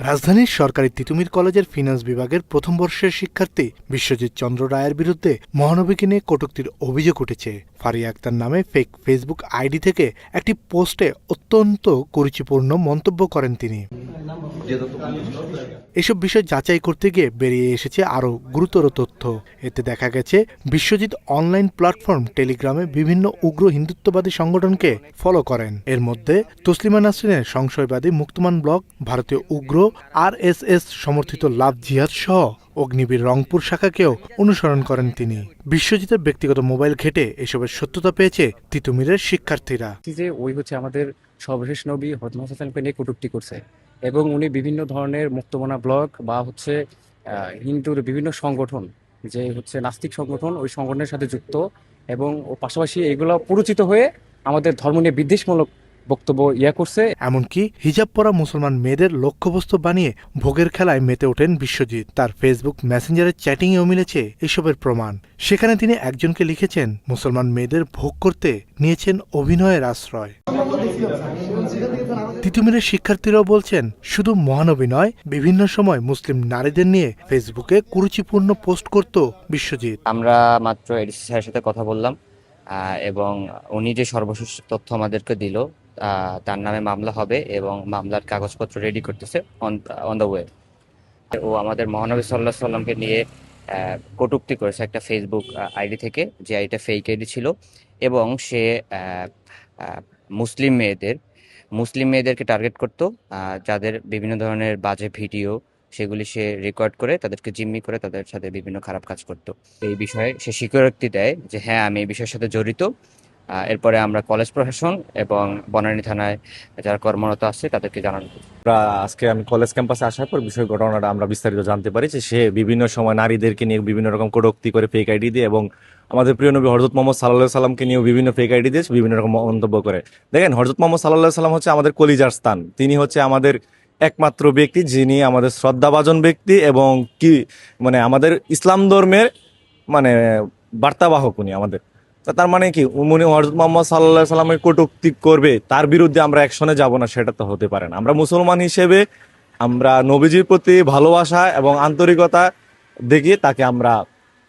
রাজধানীর সরকারি তিতুমির কলেজের ফিনান্স বিভাগের প্রথম বর্ষের শিক্ষার্থী বিশ্বজিৎ চন্দ্র রায়ের বিরুদ্ধে মহানবীকে নিয়ে কটুক্তির অভিযোগ উঠেছে। ফারিয়া আক্তার নামে ফেক ফেসবুক আইডি থেকে একটি পোস্টে অত্যন্ত কুরুচিপূর্ণ মন্তব্য করেন তিনি। এসব বিষয় যাচাই করতে গিয়ে বেরিয়ে এসেছে আরও গুরুতর তথ্য। এতে দেখা গেছে, বিশ্বজিৎ অনলাইন প্ল্যাটফর্ম টেলিগ্রামে বিভিন্ন উগ্র হিন্দুত্ববাদী সংগঠনকে ফলো করেন। এর মধ্যে তসলিমা নাসরিনের সংশয়বাদী মুক্তমান ব্লক ভারতীয় উগ্র, আরএসএস সমর্থিত লাভ জিহাদ সহ অগ্নিবীর রংপুর শাখাকেও অনুসরণ করেন তিনি। বিশ্বজিতের ব্যক্তিগত মোবাইল ঘেটে এসবের সত্যতা পেয়েছে তিতুমিরের শিক্ষার্থীরা। যে ওই হচ্ছে আমাদের সর্বশেষ নবী হজমত নিয়ে কটূক্তি করছে। এবং উনি বিভিন্ন ধরনের মুক্তমনা ব্লগ বা হচ্ছে হিন্দুর বিভিন্ন সংগঠন, যে হচ্ছে নাস্তিক সংগঠন, ওই সংগঠনের সাথে যুক্ত এবং পাশাপাশি এগুলো পরিচিত হয়ে আমাদের ধর্ম নিয়ে বিদ্বেষমূলক বক্তব্য ইয়া করছে। এমনকি হিজাব পরা মুসলমান মেয়েদের লক্ষ্যবস্তু বানিয়ে ভোগের খেলায় মেতে ওঠেন বিশ্বজিৎ। তার ফেসবুক মেসেঞ্জারের চ্যাটিংয়েও মিলেছে এসবের প্রমাণ। সেখানে তিনি একজনকে লিখেছেন, মুসলমান মেয়েদের ভোগ করতে নিয়েছেন অভিনয়ের আশ্রয়। তিতুমিরের শিক্ষার্থীরাও বলছেন, শুধু মহানবী নয়, বিভিন্ন সময় মুসলিম নারীদের নিয়ে ফেসবুকে কুরুচিপূর্ণ পোস্ট করত বিশ্বজিৎ। আমরা মাত্র এডিসি স্যারের সাথে কথা বললাম এবং উনি যে সর্বশেষ তথ্য আমাদেরকে দিল তার নামে মামলা হবে এবং মামলার কাগজপত্র রেডি করতেছে অন দ্য ওয়ে ও আমাদের মহানবী সাল্লাহ সাল্লামকে নিয়ে কটুক্তি করেছে একটা ফেসবুক আইডি থেকে, যে আইডিটা ফেক আইডি ছিল, এবং সে মুসলিম মেয়েদের, মুসলিম মেয়েদেরকে টার্গেট করতো যাদের বিভিন্ন ধরনের বাজে ভিডিও সেগুলি সে রেকর্ড করে, তাদেরকে জিম্মি করে, তাদের সাথে বিভিন্ন খারাপ কাজ করতো এই বিষয়ে সে স্বীকারোক্তি দেয় যে হ্যাঁ আমি এই বিষয়ের সাথে জড়িত এরপরে আমরা কলেজ প্রশাসন এবং বনানী থানায় যারা কর্মরত আছে, তাদেরকে জানানো। আজকে আমি কলেজ ক্যাম্পাসে আসার পর বিষয় ঘটনাটা আমরা বিস্তারিত জানতে পারি যে, সে বিভিন্ন সময় নারীদেরকে নিয়ে বিভিন্ন রকম কটূক্তি করে ফেক আইডি দিয়ে এবং আমাদের প্রিয় নবী হরজত মোহাম্মদ সাল্লাহ সাল্লামকে নিয়েও বিভিন্ন ফেক আইডি দিয়ে বিভিন্ন রকম মন্তব্য করে। দেখেন হরজত মোহাম্মদ সাল্লাহ সাল্লাম হচ্ছে আমাদের কলিজার স্থান। তিনি হচ্ছে আমাদের একমাত্র ব্যক্তি, যিনি আমাদের শ্রদ্ধাভাজন ব্যক্তি এবং কি মানে আমাদের ইসলাম ধর্মের মানে বার্তাবাহক উনি আমাদের। তার মানে কি, উনি হরজত মোহাম্মদ সাল্লাহ সাল্লামের কটূক্তি করবে, তার বিরুদ্ধে আমরা অ্যাকশনে যাব না, সেটা তো হতে পারে না। আমরা মুসলমান হিসেবে আমরা নবীজির প্রতি ভালোবাসা এবং আন্তরিকতা দেখিয়ে তাকে আমরা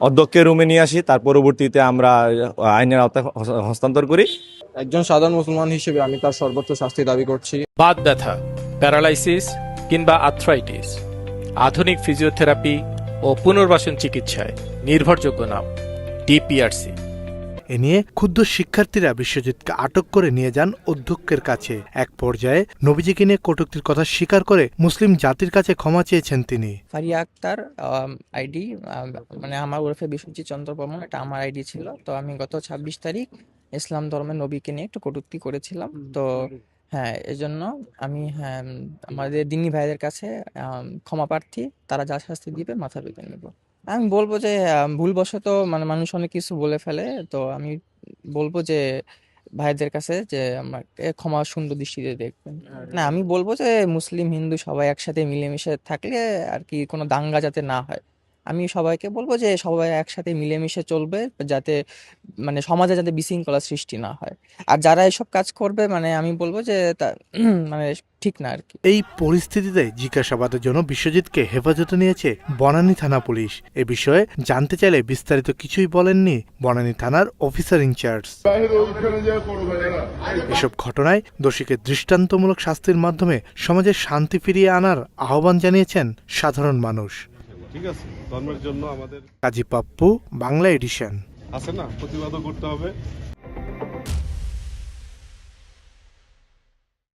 অধ্যক্ষের রুমে নিয়ে আসি তার পরবর্তীতে আমরা আইনের আওতায় হস্তান্তর করি। একজন সাধারণ মুসলমান হিসেবে আমি তার সর্বোচ্চ শাস্তি দাবি করছি। বাদ ব্যথা প্যারালাইসিস কিংবা আর্থ্রাইটিস আধুনিক ফিজিওথেরাপি ও পুনর্বাসন চিকিৎসায় নির্ভরযোগ্য নাম ডিপিআরসি। এ নিয়ে ক্ষুদ্র শিক্ষার্থীরা বিশ্বজিৎকে আটক করে নিয়ে যান অধ্যক্ষের কাছে। এক পর্যায়ে নবীজিকে নিয়ে কটূক্তির কথা স্বীকার করে মুসলিম জাতির কাছে ক্ষমা চেয়েছেন তিনি। ফারিয়া আক্তার আইডি মানে আমার ওরফে বিশ্বজিৎ চন্দ্র বর্মন, এটা আমার আইডি ছিল। তো আমি গত ছাব্বিশ তারিখ ইসলাম ধর্মের নবীকে নিয়ে একটু কটূক্তি করেছিলাম। তো হ্যাঁ এজন্য আমি হ্যাঁ আমাদের দিনী ভাইদের কাছে ক্ষমা প্রার্থী, তারা যা শাস্তি দিবে মাথা পেতে নেব। আমি বলব যে আম, ভুলবশত মানে মানুষ অনেক কিছু বলে ফেলে। তো আমি বলব যে ভাইদের কাছে যে আমাকে ক্ষমা সুন্দর দৃষ্টিতে দেখবেন। না আমি বলব যে মুসলিম হিন্দু সবাই একসাথে মিলেমিশে থাকলে আর কি কোনো দাঙ্গা যাতে না হয়। আমি সবাইকে বলব যে সবাই একসাথে মিলেমিশে চলবে যাতে মানে সমাজে যাতে বিশৃঙ্খলা সৃষ্টি না হয়। আর যারা এসব কাজ করবে মানে আমি বলব যে তা মানে ঠিক না আর কি। এই পরিস্থিতিতে জিজ্ঞাসাবাদের জন্য বিশ্বজিৎকে হেফাজতে নিয়েছে বনানী থানা পুলিশ। এ বিষয়ে জানতে চাইলে বিস্তারিত কিছুই বলেননি বনানী থানার অফিসার ইনচার্জ এসব ঘটনায় দোষীকে দৃষ্টান্তমূলক শাস্তির মাধ্যমে সমাজে শান্তি ফিরিয়ে আনার আহ্বান জানিয়েছেন সাধারণ মানুষ। ঠিক আছে? ধর্মের জন্য আমাদের কাজী পাপ্পু বাংলা এডিশন আছে না? প্রতিবাদও করতে হবে।